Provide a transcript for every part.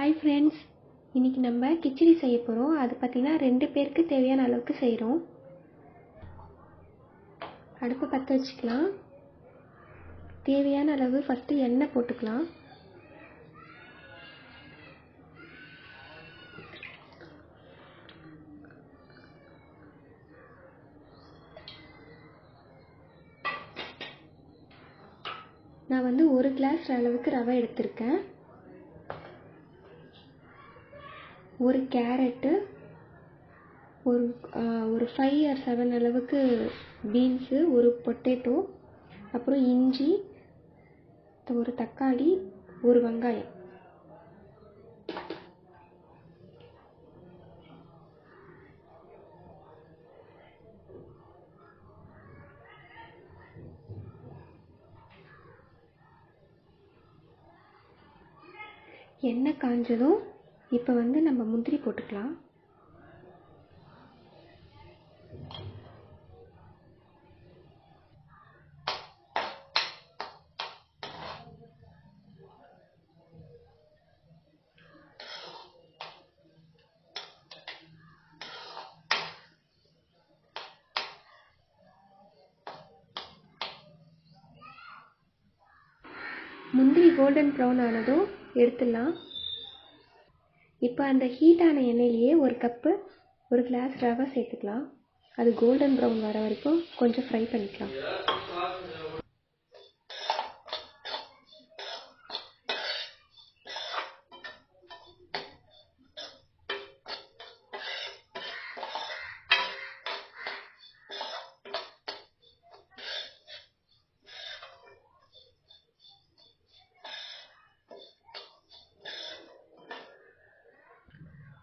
Hi friends இன்றைக்கி நம்ம கிச்சடி செய்ய போகிறோம் அது பார்த்திங்கன்னா ரெண்டு பேருக்கு தேவையான அளவுக்கு செய்கிறோம் அடுப்பு பற்ற வச்சுக்கலாம். தேவையான அளவு ஃபஸ்ட்டு எண்ணெய் போட்டுக்கலாம். நான் வந்து ஒரு கிளாஸ் அளவுக்கு ரவை எடுத்திருக்கேன். ஒரு கேரட்டு ஒரு ஒரு ஃபைவ் ஆர் செவன் அளவுக்கு பீன்ஸு ஒரு பொட்டேட்டோ அப்புறம் இஞ்சி ஒரு தக்காளி ஒரு வெங்காயம். எண்ணெய் காஞ்சதும் இப்போ வந்து நம்ம முந்திரி போட்டுக்கலாம். முந்திரி கோல்டன் ப்ரௌன் ஆனதும் எடுத்துடலாம். இப்போ அந்த ஹீட்டான எண்ணெயிலேயே ஒரு கப்பு ஒரு கிளாஸ் ரவை சேர்த்துக்கலாம். அது கோல்டன் ப்ரௌன் வர வரைக்கும் கொஞ்சம் ஃப்ரை பண்ணிக்கலாம்.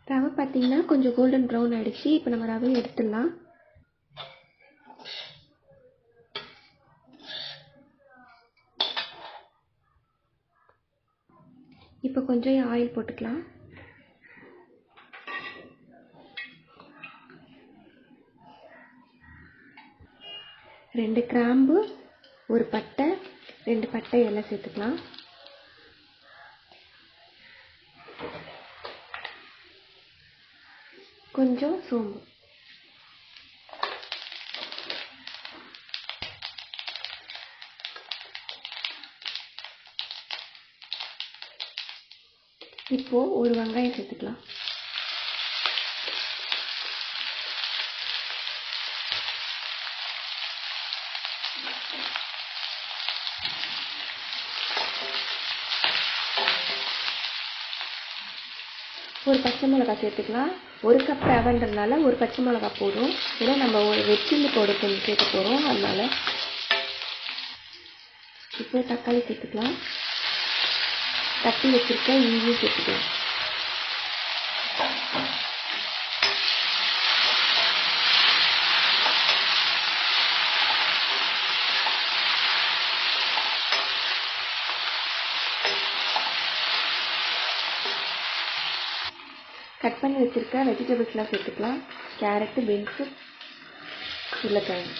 ரவை பார்த்தீங்கன்னா கொஞ்சம் கோல்டன் ப்ரௌன் ஆகிடுச்சு இப்போ நம்ம ரவையை எடுத்துடலாம். இப்போ கொஞ்சம் ஆயில் போட்டுக்கலாம். ரெண்டு கிராம்பு ஒரு பட்டை ரெண்டு பட்டை எல்லாம் சேர்த்துக்கலாம். கொஞ்சம் சோம்பு இப்போ ஒரு வெங்காயம் சேர்த்துக்கலாம். ஒரு பச்சை மிளகா சேர்த்துக்கலாம். ஒரு கப் ரவைன்றதுனால ஒரு பச்சை மிளகா போதும். ஏன்னா நம்ம ஒரு வெற்றிலு பவுடர் கொஞ்சம் சேர்க்க போகிறோம் அதனால் இப்போ தக்காளி சேர்த்துக்கலாம். தட்டி வச்சுருக்க இஞ்சியும் சேர்த்துக்கலாம். கட் பண்ணி வச்சுருக்க வெஜிடபிள்ஸ்லாம் சேர்த்துக்கலாம். கேரட்டு பீன்ஸு உருளைக்கிழங்கு.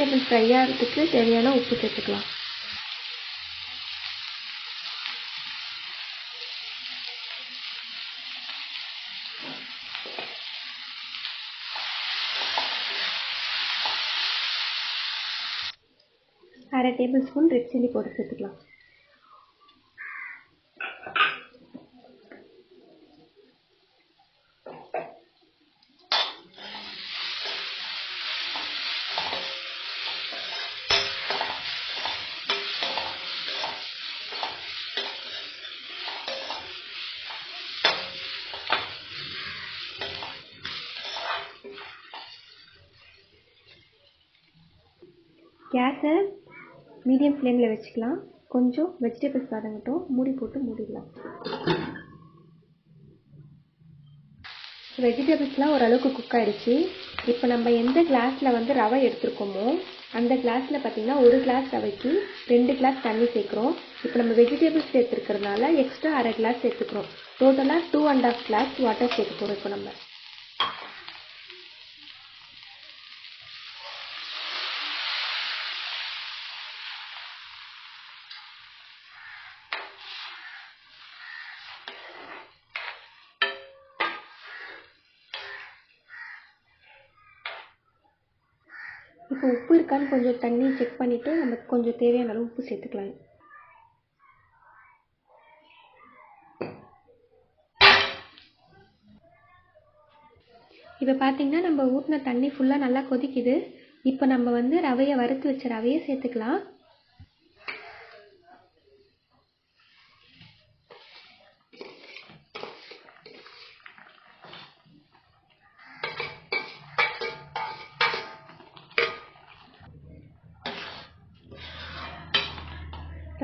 வெஜிடபிள் ஃப்ரை ஆகிறதுக்கு தேவையான உப்பு சேர்த்துக்கலாம். அரை டேபிள் ஸ்பூன் ரெட் சில்லி போட்டு சேர்த்துக்கலாம். கேஸை மீடியம் ஃப்ளேமில் வச்சுக்கலாம். கொஞ்சம் வெஜிடபிள்ஸ் வதங்கட்டும். மூடி போட்டு மூடிடலாம். வெஜிடபிள்ஸ்லாம் ஓரளவுக்கு குக் ஆகிடுச்சு இப்போ நம்ம எந்த கிளாஸில் வந்து ரவை எடுத்துருக்கோமோ அந்த கிளாஸில் பார்த்தீங்கன்னா ஒரு கிளாஸ் ரவைக்கு ரெண்டு கிளாஸ் தண்ணி சேர்க்குறோம். இப்போ நம்ம வெஜிடபிள்ஸ் சேர்த்துருக்கிறதுனால எக்ஸ்ட்ரா அரை கிளாஸ் சேர்த்துக்கிறோம். டோட்டலாக two and half glass water சேர்க்க போகிறோம் இப்போ நம்ம. இப்போ உப்பு இருக்கான்னு கொஞ்சம் தண்ணி செக் பண்ணிவிட்டு நமக்கு கொஞ்சம் தேவையான அளவு உப்பு சேர்த்துக்கலாம். இப்போ பார்த்தீங்கன்னா நம்ம ஊற்றின தண்ணி ஃபுல்லாக நல்லா கொதிக்குது. இப்போ நம்ம வந்து ரவையை வறுத்து வச்ச ரவையை சேர்த்துக்கலாம்.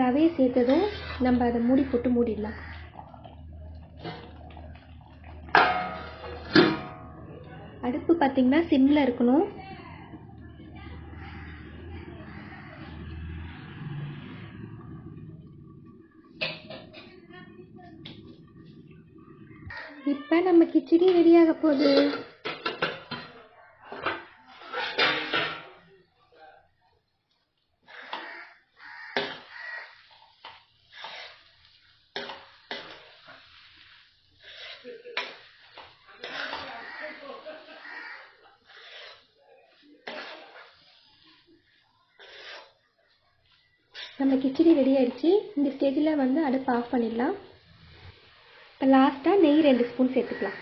ரவையை சேர்த்ததும் நம்ம அதை மூடி போட்டு மூடிடலாம். அடுப்பு பார்த்தீங்கன்னா சிம்மில் இருக்கணும். இப்போ நம்ம கிச்சடி ரெடியாக போகுது. நம்ம கிச்சடி ரெடி ஆயிடுச்சு. இந்த ஸ்டேஜில் வந்து அடுப்பு ஆஃப் பண்ணிடலாம். இப்போ லாஸ்ட்டாக நெய் ரெண்டு ஸ்பூன் சேர்த்துக்கலாம்.